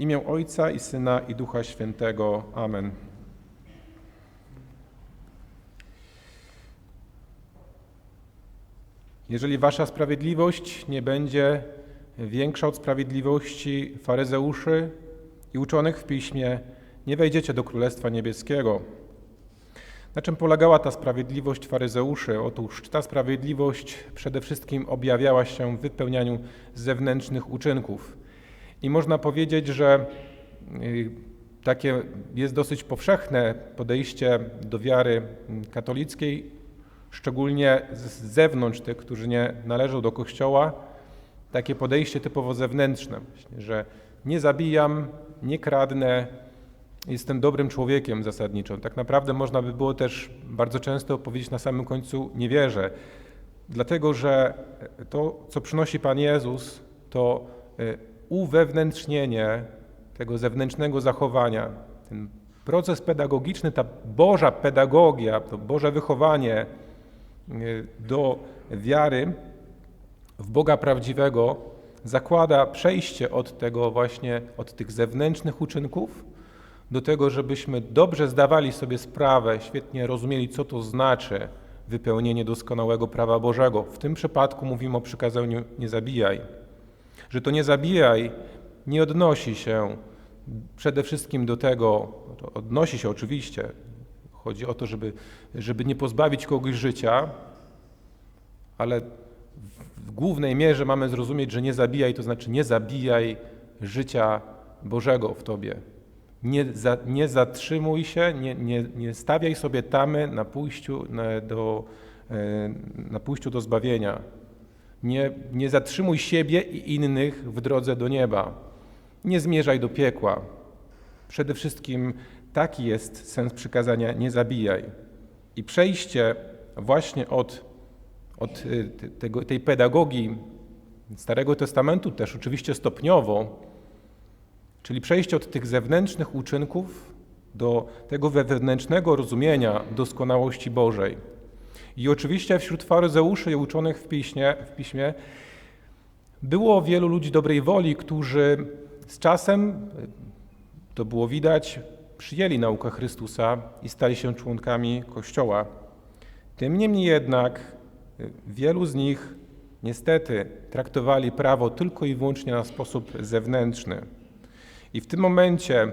W imię Ojca i Syna i Ducha Świętego. Amen. Jeżeli wasza sprawiedliwość nie będzie większa od sprawiedliwości faryzeuszy i uczonych w piśmie, nie wejdziecie do Królestwa Niebieskiego. Na czym polegała ta sprawiedliwość faryzeuszy? Otóż ta sprawiedliwość przede wszystkim objawiała się w wypełnianiu zewnętrznych uczynków. I można powiedzieć, że y, takie jest dosyć powszechne podejście do wiary katolickiej, szczególnie z zewnątrz, tych, którzy nie należą do Kościoła, takie podejście typowo zewnętrzne, że nie zabijam, nie kradnę, jestem dobrym człowiekiem zasadniczo. Tak naprawdę można by było też bardzo często powiedzieć na samym końcu nie wierzę, dlatego że to, co przynosi Pan Jezus, to e, uwewnętrznienie tego zewnętrznego zachowania, ten proces pedagogiczny, ta Boża pedagogia, to Boże wychowanie e, do wiary w Boga prawdziwego zakłada przejście od tego właśnie, od tych zewnętrznych uczynków, do tego, żebyśmy dobrze zdawali sobie sprawę, świetnie rozumieli, co to znaczy wypełnienie doskonałego prawa Bożego. W tym przypadku mówimy o przykazaniu nie zabijaj. Że to nie zabijaj nie odnosi się przede wszystkim do tego, to odnosi się oczywiście, chodzi o to, żeby, żeby nie pozbawić kogoś życia, ale w głównej mierze mamy zrozumieć, że nie zabijaj, to znaczy nie zabijaj życia Bożego w tobie. Nie, za, nie zatrzymuj się, nie, nie, nie stawiaj sobie tamy na pójściu, do, e, na pójściu do zbawienia. Nie, nie zatrzymuj siebie i innych w drodze do nieba. Nie zmierzaj do piekła. Przede wszystkim taki jest sens przykazania nie zabijaj. I przejście właśnie od, od e, tego, tej pedagogii Starego Testamentu, też oczywiście stopniowo, Czyli przejście od tych zewnętrznych uczynków do tego wewnętrznego rozumienia doskonałości Bożej. I oczywiście wśród faryzeuszy uczonych w piśmie, w piśmie było wielu ludzi dobrej woli, którzy z czasem, to było widać, przyjęli naukę Chrystusa i stali się członkami Kościoła. Tym niemniej jednak wielu z nich niestety traktowali prawo tylko i wyłącznie na sposób zewnętrzny. I w tym momencie y,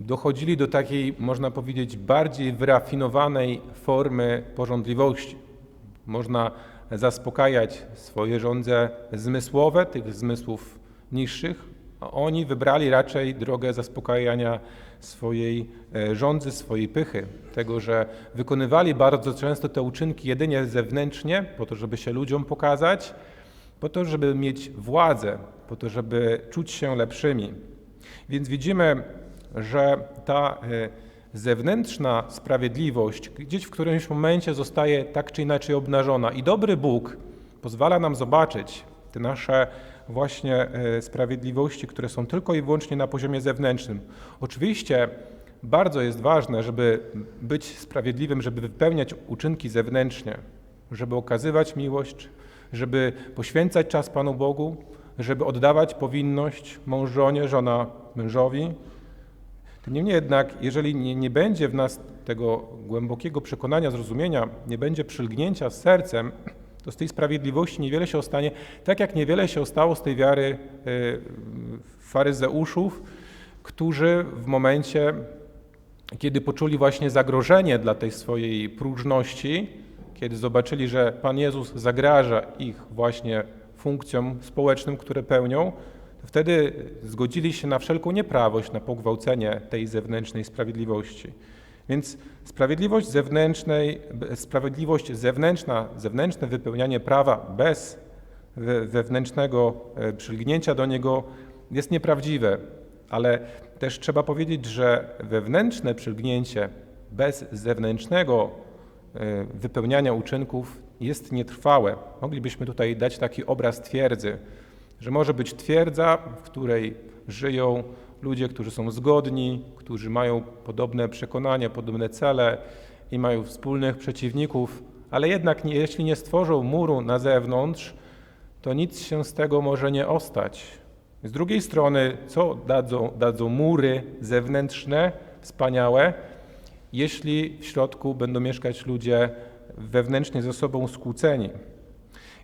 dochodzili do takiej, można powiedzieć, bardziej wyrafinowanej formy porządliwości. Można zaspokajać swoje żądze zmysłowe, tych zmysłów niższych, a oni wybrali raczej drogę zaspokajania swojej e, żądzy, swojej pychy, tego, że wykonywali bardzo często te uczynki jedynie zewnętrznie, po to, żeby się ludziom pokazać, po to, żeby mieć władzę, po to, żeby czuć się lepszymi. Więc widzimy, że ta e, zewnętrzna sprawiedliwość gdzieś w którymś momencie zostaje tak czy inaczej obnażona. I dobry Bóg pozwala nam zobaczyć te nasze właśnie e, sprawiedliwości, które są tylko i wyłącznie na poziomie zewnętrznym. Oczywiście bardzo jest ważne, żeby być sprawiedliwym, żeby wypełniać uczynki zewnętrznie, żeby okazywać miłość, żeby poświęcać czas Panu Bogu, żeby oddawać powinność mąż żonie, żona mężowi. Niemniej jednak, jeżeli nie, nie będzie w nas tego głębokiego przekonania, zrozumienia, nie będzie przylgnięcia z sercem, to z tej sprawiedliwości niewiele się ostanie, tak jak niewiele się ostało z tej wiary y, faryzeuszów, którzy w momencie, kiedy poczuli właśnie zagrożenie dla tej swojej próżności, kiedy zobaczyli, że Pan Jezus zagraża ich właśnie funkcjom społecznym, które pełnią, wtedy zgodzili się na wszelką nieprawość, na pogwałcenie tej zewnętrznej sprawiedliwości. Więc sprawiedliwość zewnętrznej, sprawiedliwość zewnętrzna, zewnętrzne wypełnianie prawa bez wewnętrznego e, przylgnięcia do niego jest nieprawdziwe, ale też trzeba powiedzieć, że wewnętrzne przylgnięcie bez zewnętrznego E, wypełniania uczynków jest nietrwałe. Moglibyśmy tutaj dać taki obraz twierdzy, że może być twierdza, w której żyją ludzie, którzy są zgodni, którzy mają podobne przekonania, podobne cele i mają wspólnych przeciwników, ale jednak nie, jeśli nie stworzą muru na zewnątrz, to nic się z tego może nie ostać. Z drugiej strony, co dadzą, dadzą mury zewnętrzne, wspaniałe, jeśli w środku będą mieszkać ludzie wewnętrznie ze sobą skłóceni?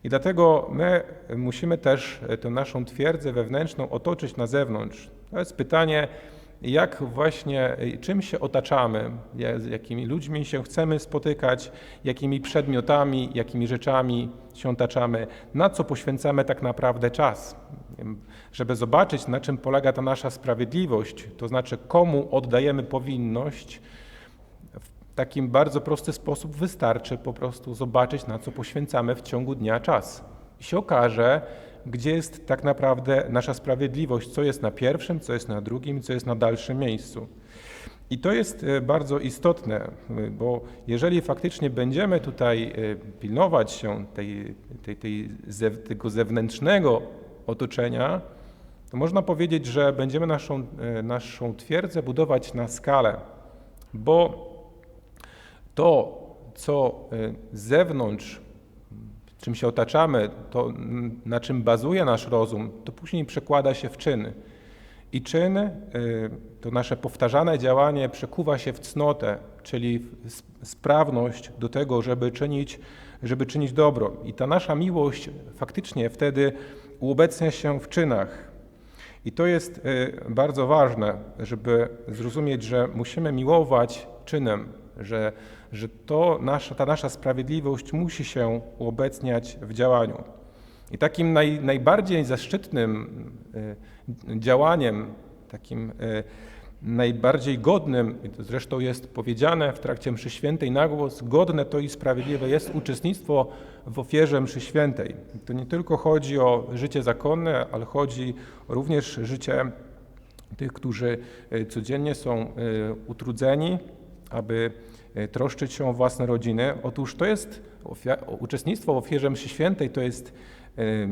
I dlatego my musimy też tę naszą twierdzę wewnętrzną otoczyć na zewnątrz. To jest pytanie, jak właśnie, czym się otaczamy, jakimi ludźmi się chcemy spotykać, jakimi przedmiotami, jakimi rzeczami się otaczamy, na co poświęcamy tak naprawdę czas. Żeby zobaczyć, na czym polega ta nasza sprawiedliwość, to znaczy komu oddajemy powinność, takim bardzo prosty sposób wystarczy po prostu zobaczyć, na co poświęcamy w ciągu dnia czas. I się okaże, gdzie jest tak naprawdę nasza sprawiedliwość, co jest na pierwszym, co jest na drugim, co jest na dalszym miejscu. I to jest e, bardzo istotne, e, bo jeżeli faktycznie będziemy tutaj e, pilnować się tej, tej, tej, zew- tego zewnętrznego otoczenia, to można powiedzieć, że będziemy naszą, naszą twierdzę budować na skalę, bo to, co y, z zewnątrz, czym się otaczamy, to na czym bazuje nasz rozum, to później przekłada się w czyny. I czyn, y, to nasze powtarzane działanie przekuwa się w cnotę, czyli w sprawność do tego, żeby czynić, żeby czynić dobro. I ta nasza miłość faktycznie wtedy uobecnia się w czynach. I to jest y, bardzo ważne, żeby zrozumieć, że musimy miłować czynem, że, że to nasza, ta nasza sprawiedliwość musi się uobecniać w działaniu. I takim naj, najbardziej zaszczytnym y, działaniem, takim y, najbardziej godnym, zresztą jest powiedziane w trakcie mszy świętej na głos, godne to i sprawiedliwe jest uczestnictwo w ofierze mszy świętej. To nie tylko chodzi o życie zakonne, ale chodzi również życie tych, którzy y, codziennie są utrudzeni, aby troszczyć się o własne rodziny. Otóż to jest uczestnictwo w ofierze mszy świętej, to jest y,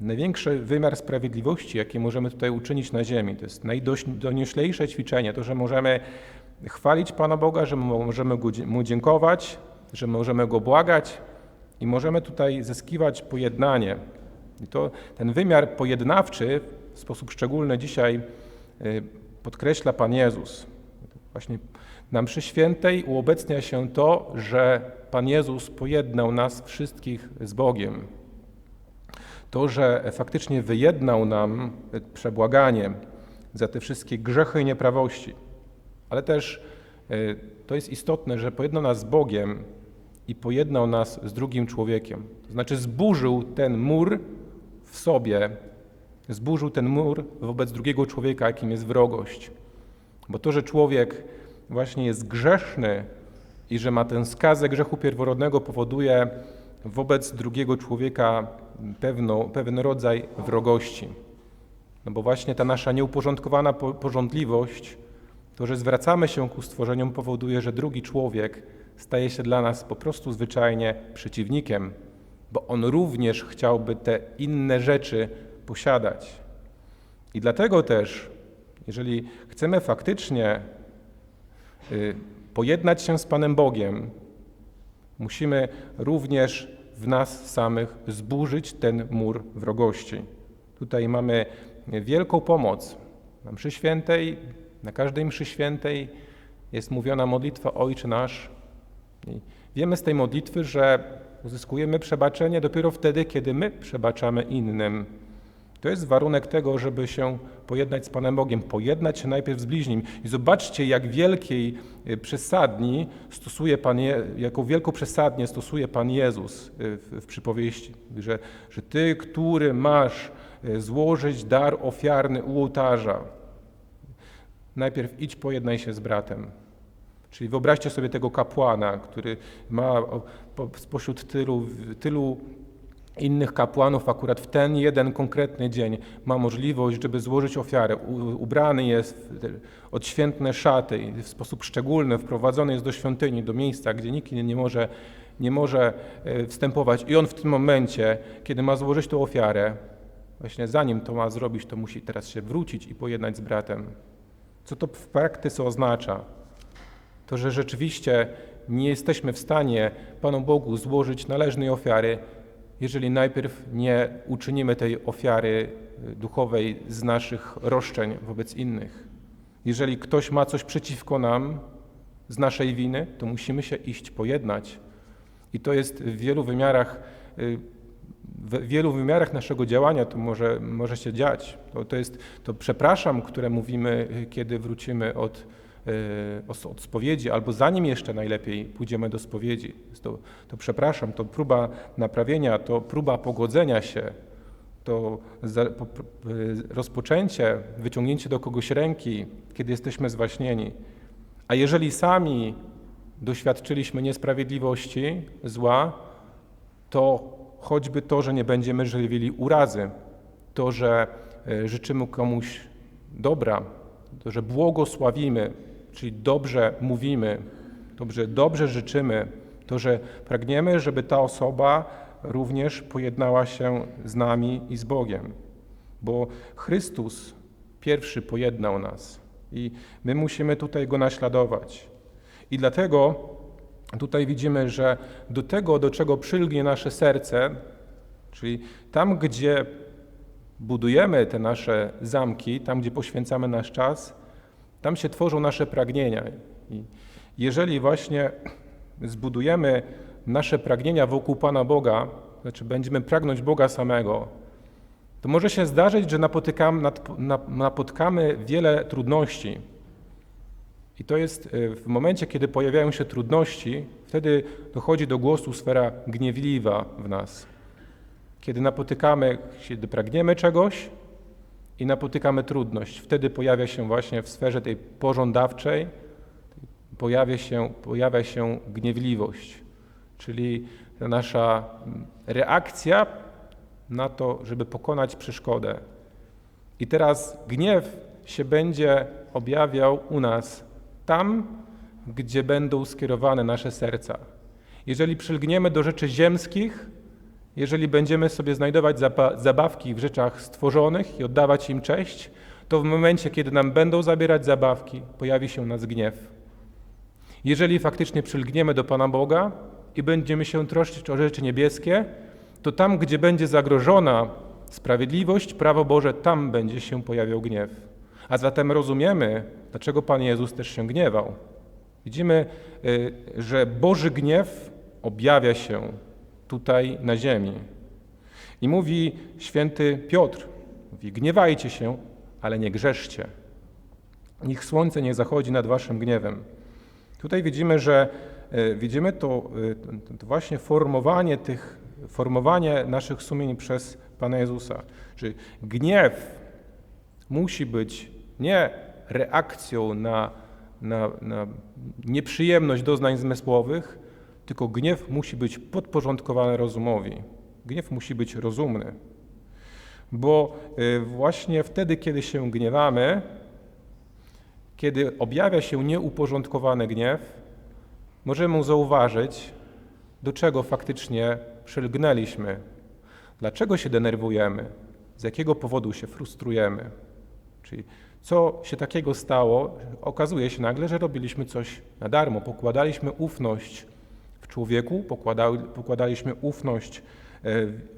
największy wymiar sprawiedliwości, jaki możemy tutaj uczynić na ziemi. To jest najdonioślejsze ćwiczenie, to, że możemy chwalić Pana Boga, że możemy Mu dziękować, że możemy Go błagać i możemy tutaj zyskiwać pojednanie. I to ten wymiar pojednawczy w sposób szczególny dzisiaj y, podkreśla Pan Jezus. Właśnie na mszy świętej uobecnia się to, że Pan Jezus pojednał nas wszystkich z Bogiem. To, że faktycznie wyjednał nam przebłaganie za te wszystkie grzechy i nieprawości. Ale też y, to jest istotne, że pojednał nas z Bogiem i pojednał nas z drugim człowiekiem. To znaczy zburzył ten mur w sobie, zburzył ten mur wobec drugiego człowieka, jakim jest wrogość. Bo to, że człowiek właśnie jest grzeszny i że ma tę skazę grzechu pierworodnego, powoduje wobec drugiego człowieka pewną, pewien rodzaj wrogości. No bo właśnie ta nasza nieuporządkowana po- porządliwość, to, że zwracamy się ku stworzeniom, powoduje, że drugi człowiek staje się dla nas po prostu zwyczajnie przeciwnikiem, bo on również chciałby te inne rzeczy posiadać. I dlatego też, jeżeli chcemy faktycznie pojednać się z Panem Bogiem, musimy również w nas samych zburzyć ten mur wrogości. Tutaj mamy wielką pomoc. Na mszy świętej, na każdej mszy świętej jest mówiona modlitwa Ojcze Nasz. I wiemy z tej modlitwy, że uzyskujemy przebaczenie dopiero wtedy, kiedy my przebaczamy innym. To jest warunek tego, żeby się pojednać z Panem Bogiem, pojednać się najpierw z bliźnim. I zobaczcie, jak wielkiej y, przesadni stosuje Pan, Je, jaką wielką przesadnię stosuje Pan Jezus y, w, w przypowieści, że, że Ty, który masz y, złożyć dar ofiarny u ołtarza, najpierw idź pojednaj się z bratem. Czyli wyobraźcie sobie tego kapłana, który ma spośród tylu, tylu innych kapłanów akurat w ten jeden konkretny dzień ma możliwość, żeby złożyć ofiarę. Ubrany jest w odświętne szaty i w sposób szczególny wprowadzony jest do świątyni, do miejsca, gdzie nikt nie może, nie może e, wstępować. I on w tym momencie, kiedy ma złożyć tą ofiarę, właśnie zanim to ma zrobić, to musi teraz się wrócić i pojednać z bratem. Co to w praktyce oznacza? To, że rzeczywiście nie jesteśmy w stanie Panu Bogu złożyć należnej ofiary, jeżeli najpierw nie uczynimy tej ofiary y, duchowej z naszych roszczeń wobec innych. Jeżeli ktoś ma coś przeciwko nam z naszej winy, to musimy się iść pojednać. I to jest w wielu wymiarach, y, w wielu wymiarach naszego działania to może, może się dziać. To, to jest to przepraszam, które mówimy, y, kiedy wrócimy od, od spowiedzi, albo zanim jeszcze najlepiej pójdziemy do spowiedzi. To, to przepraszam, to próba naprawienia, to próba pogodzenia się, to za, po, rozpoczęcie, wyciągnięcie do kogoś ręki, kiedy jesteśmy zwaśnieni. A jeżeli sami doświadczyliśmy niesprawiedliwości, zła, to choćby to, że nie będziemy żywili urazy, to, że e, życzymy komuś dobra, to, że błogosławimy, czyli dobrze mówimy, dobrze, dobrze życzymy, to, że pragniemy, żeby ta osoba również pojednała się z nami i z Bogiem, bo Chrystus pierwszy pojednał nas i my musimy tutaj Go naśladować. I dlatego tutaj widzimy, że do tego, do czego przylgnie nasze serce, czyli tam, gdzie budujemy te nasze zamki, tam, gdzie poświęcamy nasz czas, tam się tworzą nasze pragnienia. I jeżeli właśnie zbudujemy nasze pragnienia wokół Pana Boga, znaczy będziemy pragnąć Boga samego, to może się zdarzyć, że napotykamy, napotkamy wiele trudności. I to jest e, w momencie, kiedy pojawiają się trudności, wtedy dochodzi do głosu sfera gniewliwa w nas. Kiedy napotykamy, kiedy pragniemy czegoś i napotykamy trudność, wtedy pojawia się właśnie w sferze tej pożądawczej, pojawia się, pojawia się gniewliwość, czyli nasza reakcja na to, żeby pokonać przeszkodę. I teraz gniew się będzie objawiał u nas tam, gdzie będą skierowane nasze serca. Jeżeli przylgniemy do rzeczy ziemskich, jeżeli będziemy sobie znajdować zabawki w rzeczach stworzonych i oddawać im cześć, to w momencie, kiedy nam będą zabierać zabawki, pojawi się nas gniew. Jeżeli faktycznie przylgniemy do Pana Boga i będziemy się troszczyć o rzeczy niebieskie, to tam, gdzie będzie zagrożona sprawiedliwość, prawo Boże, tam będzie się pojawiał gniew. A zatem rozumiemy, dlaczego Pan Jezus też się gniewał. Widzimy, y, że Boży gniew objawia się tutaj na ziemi. I mówi święty Piotr, mówi, gniewajcie się, ale nie grzeszcie. Niech słońce nie zachodzi nad waszym gniewem. Tutaj widzimy, że y, widzimy to, y, to właśnie formowanie tych, formowanie naszych sumień przez Pana Jezusa. Czyli gniew musi być nie reakcją na, na, na nieprzyjemność doznań zmysłowych, tylko gniew musi być podporządkowany rozumowi. Gniew musi być rozumny. Bo y, właśnie wtedy, kiedy się gniewamy, kiedy objawia się nieuporządkowany gniew, możemy zauważyć, do czego faktycznie przylgnęliśmy, dlaczego się denerwujemy, z jakiego powodu się frustrujemy. Czyli co się takiego stało? Okazuje się nagle, że robiliśmy coś na darmo. Pokładaliśmy ufność w człowieku, pokładaliśmy ufność e,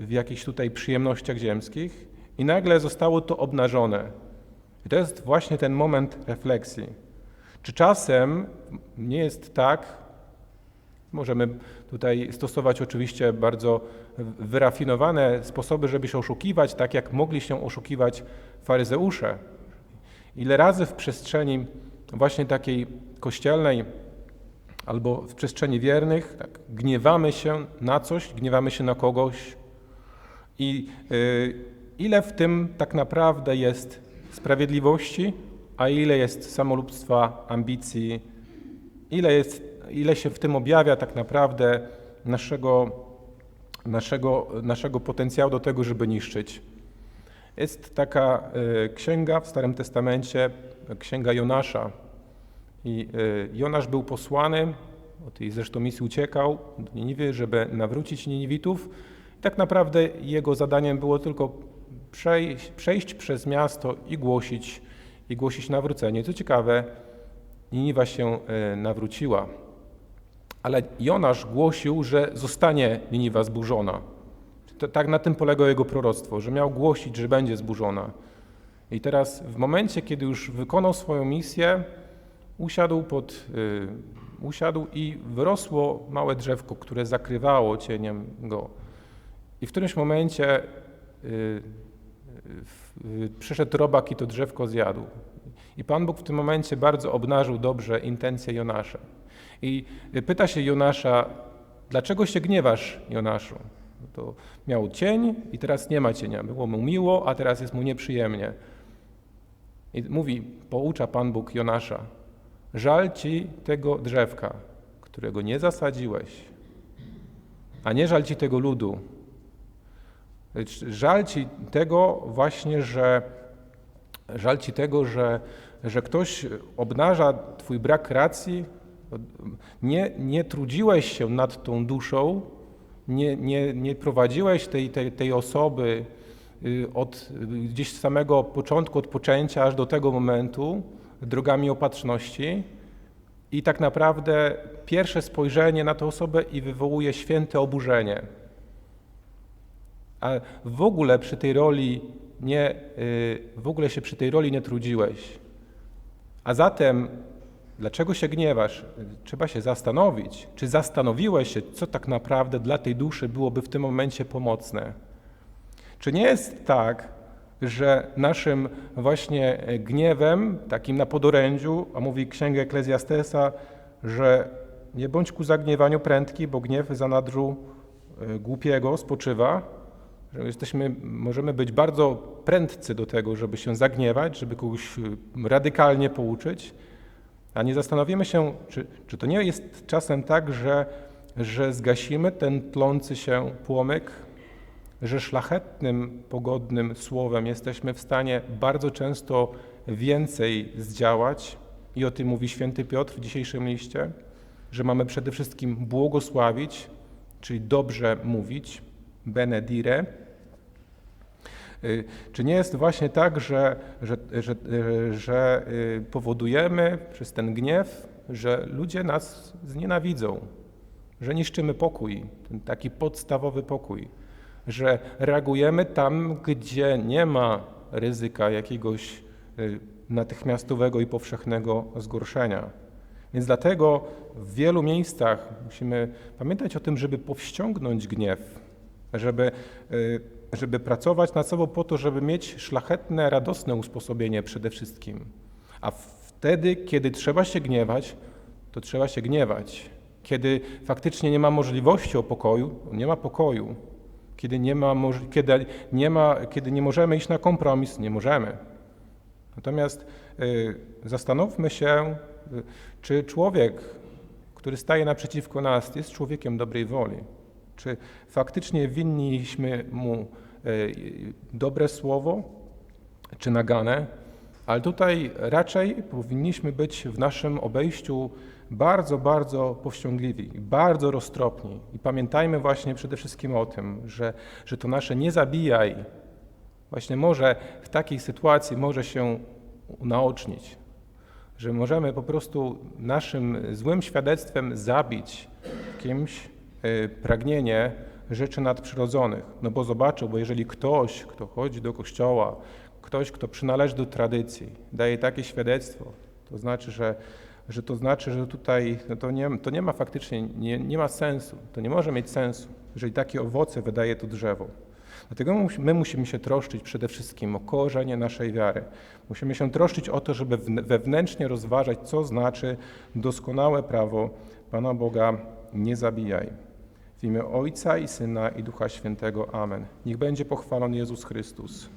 w jakichś tutaj przyjemnościach ziemskich i nagle zostało to obnażone. I to jest właśnie ten moment refleksji. Czy czasem nie jest tak, możemy tutaj stosować oczywiście bardzo wyrafinowane sposoby, żeby się oszukiwać, tak jak mogli się oszukiwać faryzeusze, Ile razy w przestrzeni właśnie takiej kościelnej albo w przestrzeni wiernych tak, gniewamy się na coś, gniewamy się na kogoś i y, ile w tym tak naprawdę jest sprawiedliwości, a ile jest samolubstwa, ambicji, ile, jest, ile się w tym objawia tak naprawdę naszego, naszego, naszego potencjału do tego, żeby niszczyć. Jest taka e, księga w Starym Testamencie, księga Jonasza. I e, Jonasz był posłany, o tej zresztą misji uciekał do Niniwy, żeby nawrócić Niniwitów. I tak naprawdę jego zadaniem było tylko przejść, przejść przez miasto i głosić, i głosić nawrócenie. Co ciekawe, Niniwa się e, nawróciła. Ale Jonasz głosił, że zostanie Niniwa zburzona. to, tak na tym polegało jego proroctwo, że miał głosić, że będzie zburzona. I teraz w momencie, kiedy już wykonał swoją misję, usiadł, pod, y, usiadł i wyrosło małe drzewko, które zakrywało cieniem go. I w którymś momencie y, y, przyszedł robak i to drzewko zjadł. I Pan Bóg w tym momencie bardzo obnażył dobrze intencje Jonasza. I pyta się Jonasza, dlaczego się gniewasz, Jonaszu? To miał cień i teraz nie ma cienia. Było mu miło, a teraz jest mu nieprzyjemnie. I mówi, poucza Pan Bóg Jonasza, żal ci tego drzewka, którego nie zasadziłeś, a nie żal ci tego ludu. Żal ci tego właśnie, że żal ci tego, że, że ktoś obnaża twój brak racji, nie, nie trudziłeś się nad tą duszą, nie, nie, nie prowadziłeś tej, tej, tej osoby y, od gdzieś samego początku, od poczęcia aż do tego momentu drogami opatrzności i tak naprawdę pierwsze spojrzenie na tę osobę i wywołuje święte oburzenie. A w ogóle przy tej roli nie, y, w ogóle się przy tej roli nie trudziłeś. A zatem Dlaczego się gniewasz? Trzeba się zastanowić, czy zastanowiłeś się, co tak naprawdę dla tej duszy byłoby w tym momencie pomocne. Czy nie jest tak, że naszym właśnie gniewem, takim na podorędziu, a mówi Księga Eklezjastesa, że nie bądź ku zagniewaniu prędki, bo gniew za nadrzu e, głupiego spoczywa, że jesteśmy, możemy być bardzo prędcy do tego, żeby się zagniewać, żeby kogoś e, radykalnie pouczyć, a nie zastanowimy się, czy, czy to nie jest czasem tak, że, że zgasimy ten tlący się płomyk, że szlachetnym, pogodnym słowem jesteśmy w stanie bardzo często więcej zdziałać, i o tym mówi święty Piotr w dzisiejszym liście, że mamy przede wszystkim błogosławić, czyli dobrze mówić, benedire, Y, czy nie jest właśnie tak, że, że, że, że y, powodujemy przez ten gniew, że ludzie nas znienawidzą, że niszczymy pokój, ten taki podstawowy pokój, że reagujemy tam, gdzie nie ma ryzyka jakiegoś natychmiastowego i powszechnego zgorszenia. Więc dlatego w wielu miejscach musimy pamiętać o tym, żeby powściągnąć gniew, żeby żeby pracować nad sobą po to, żeby mieć szlachetne, radosne usposobienie przede wszystkim. A wtedy, kiedy trzeba się gniewać, to trzeba się gniewać. Kiedy faktycznie nie ma możliwości o pokoju, nie ma pokoju. Kiedy nie, ma, kiedy nie, ma, kiedy nie możemy iść na kompromis, nie możemy. Natomiast y, zastanówmy się, y, czy człowiek, który staje naprzeciwko nas, jest człowiekiem dobrej woli. Czy faktycznie winniśmy mu e, dobre słowo, czy nagane, ale tutaj raczej powinniśmy być w naszym obejściu bardzo, bardzo powściągliwi, bardzo roztropni. I pamiętajmy właśnie przede wszystkim o tym, że, że to nasze nie zabijaj właśnie może w takiej sytuacji może się unaocznić, że możemy po prostu naszym złym świadectwem zabić kimś Y, pragnienie rzeczy nadprzyrodzonych. No bo zobaczył, bo jeżeli ktoś, kto chodzi do kościoła, ktoś, kto przynależy do tradycji, daje takie świadectwo, to znaczy, że, że to znaczy, że tutaj no to, nie, to nie ma faktycznie, nie, nie ma sensu, to nie może mieć sensu, jeżeli takie owoce wydaje to drzewo. Dlatego my musimy się troszczyć przede wszystkim o korzenie naszej wiary. Musimy się troszczyć o to, żeby wewnętrznie rozważać, co znaczy doskonałe prawo Pana Boga nie zabijaj. W imię Ojca i Syna i Ducha Świętego. Amen. Niech będzie pochwalony Jezus Chrystus.